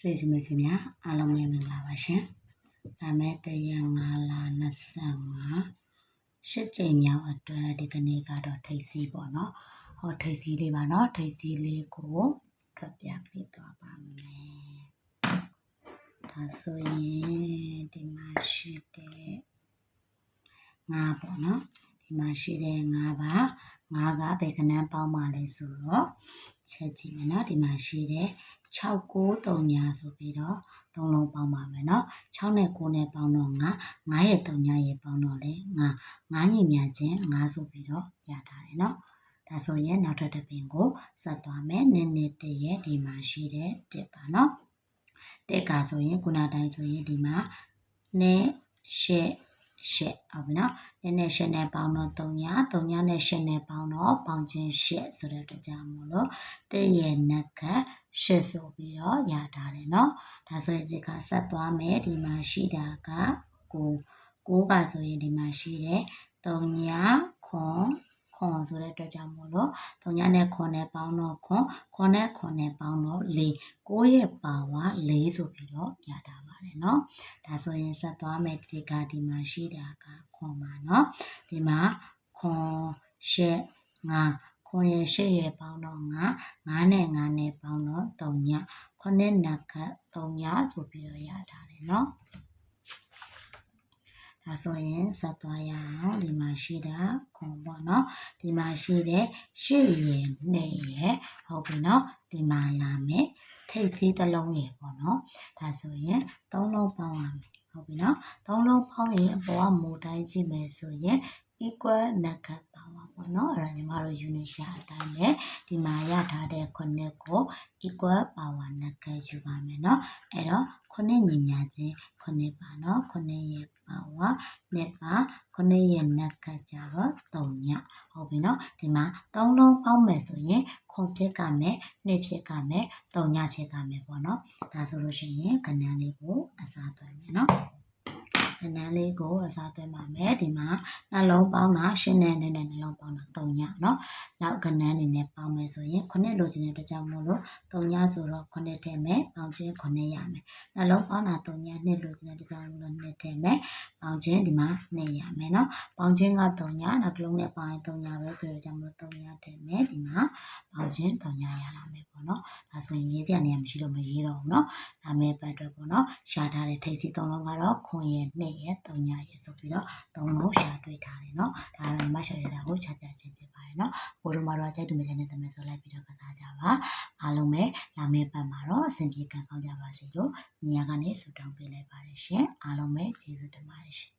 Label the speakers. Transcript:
Speaker 1: ဆွေရှင်မရှင်များအားလုံးပဲမင်္ဂလာပါရှင်။ဒါမဲ့တရ5လ25ရှစ်ကြိမ်မြောက်အတွက်ဒီကနေ့ကတော့ထိတ်စီးပေါ့နော်။ဟောထိတ်စီးလေးပါနော်ထိတ်စီးလေးကိုဖတ်ပြပေးသွားပါမယ်။ဒါဆိုရင်ဒီမှာရှိတဲ့ငါပေါ့နော်။ ဒီမှာရှိတဲ့9ပါ9ကဘယ်ကဏန်းပေါင်းပါလဲဆိုတော့ချက်ကြည့်မယ်နော်ဒီမှာရှိတဲ့6 9 3ညာဆိုပြီးတော့3လုံးပေါင်းပါမယ်နော်6နဲ့9နဲ့ပေါင်းတော့9 9ရဲ့3ညာရဲ့ပေါင်းတော့လေ9 9ညီညာချင်း9ဆိုပြီးတော့ရထားတယ်နော်ဒါဆိုရင်နောက်ထပ်တစ်ပင်ကိုဆက်သွားမယ်နည်းနည်းတည့်ရဲ့ဒီမှာရှိတဲ့တက်ပါနော်တက်ကဆိုရင်ခုနတိုင်းဆိုရင်ဒီမှာနဲ့ရှက် ရှက်ဟုတ်ပြီနော်နည်းနည်းရှက်နဲ့ပေါင်းတော့3ညာ3ညာနဲ့ရှက်နဲ့ပေါင်းတော့ပေါင်းချင်းရှက်ဆိုတဲ့အတွက်ကြောင့်မို့လို့တရဲ့နက်ကရှက်ဆိုပြီးတော့ရထားတယ်နော်ဒါဆိုရင်ဒီကဆက်သွားမယ်ဒီမှာရှိတာကကိုကိုကဆိုရင်ဒီမှာရှိတဲ့3ညာခွန် ခွန်ဆိုတဲ့အတွက်ကြောင့်မို့လို့3ညနဲ့ခွန်နဲ့ပေါင်းတော့ခွန်ခွန်နဲ့ခွန်နဲ့ပေါင်းတော့4 9ရဲ့ပါဝါ4ဆိုပြီးတော့ရတာပါတယ်เนาะဒါဆိုရင်ဆက်သွားမယ်ဒီကဒီမှာရှိတာကခွန်ပါเนาะဒီမှာခွန်ရှက်ငါခွန်ရဲ့ရှက်ရဲ့ပေါင်းတော့ငါ9နဲ့9နဲ့ပေါင်းတော့3ညခွနဲ့နက်ခတ်3ညဆိုပြီးတော့ရတာတယ်เนาะ ဒါဆိုရင်ဆက်သွားရအောင်ဒီမှာရှိတာခွန်ပေါ့နော်ဒီမှာရှိတဲ့ရှစ်ရယ်နှစ်ရယ်ဟုတ်ပြီနော်ဒီမှာလာမယ်ထိတ်စီးတစ်လုံးရယ်ပေါ့နော်ဒါဆိုရင်သုံးလုံးပေါင်းရမယ်ဟုတ်ပြီနော်သုံးလုံးပေါင်းရင်အပေါ်ကမူတိုင်းကြည့်မယ်ဆိုရင် equal နက်ခတ်ပါပါပေါ့နော်အဲ့ဒါညီမတို့ unit ရအတိုင်းပဲဒီမှာရထားတဲ့ခုနှစ်ကို equal power နက်ခတ်ယူပါမယ်နော်အဲ့တော့ခုနှစ်ညီမြချင်းခုနှစ်ပါနော်ခုနှစ်ရဲ့ power နှစ်ပါခုနှစ်ရဲ့နက်ခတ်ကြတော့3ညဟုတ်ပြီနော်ဒီမှာ3လုံးပေါင်းမယ်ဆိုရင်ခုဖြစ်ကမယ်နှစ်ဖြစ်ကမယ်3ညဖြစ်ကမယ်ပေါ့နော်ဒါဆိုလို့ရှိရင်ကဏ္ဍလေးကိုအစားသွင်းမယ်နော် ကဏ္ဍလေးကိုအစားသွင်းပါမယ်ဒီမှာနှလုံးပေါင်းတာရှင်းတဲ့နဲ့နဲ့နှလုံးပေါင်းတာ3ညเนาะနောက်ကဏ္ဍအနေနဲ့ပေါင်းမယ်ဆိုရင်ခုနှစ်လိုချင်တဲ့အတွက်ကြောင့်မို့လို့3ညဆိုတော့ခုနှစ်ထည့်မယ်ပေါင်းခြင်းခုနှစ်ရမယ်နှလုံးပေါင်းတာ3ညနှစ်လိုချင်တဲ့အတွက်ကြောင့်မို့လို့နှစ်ထည့်မယ်ပေါင်းခြင်းဒီမှာနှစ်ရမယ်เนาะပေါင်းခြင်းက3ညနောက်တစ်လုံးနဲ့ပေါင်းရင်3ညပဲဆိုတော့ကြောင့်မို့လို့3ညထည့်မယ်ဒီမှာပေါင်းခြင်း3ညရလာမယ်ပေါ့เนาะဒါဆိုရင်ရေးစရာနေရာမရှိတော့မရေးတော့ဘူးเนาะဒါမဲ့ပတ်တော့ပေါ့เนาะရှာထားတဲ့ထိပ်စီ3လုံးကတော့ခွန်ရဲ့ နှစ်ရဲ့3ညရဲ့ဆိုပြီးတော့3လုံးရှာတွေ့ထားတယ်เนาะဒါကတော့မရှာရတာကိုချပြခြင်းဖြစ်ပါတယ်เนาะဘိုးတို့မှာတော့ကြိုက်တူမကြတဲ့တမန်ဆိုလိုက်ပြီးတော့ကစားကြပါအားလုံးပဲလာမယ့်ပတ်မှာတော့အဆင်ပြေကံကောင်းကြပါစေလို့ညီယာကနေဆုတောင်းပေးလိုက်ပါတယ်ရှင်အားလုံးပဲကျေးဇူးတင်ပါတယ်ရှင်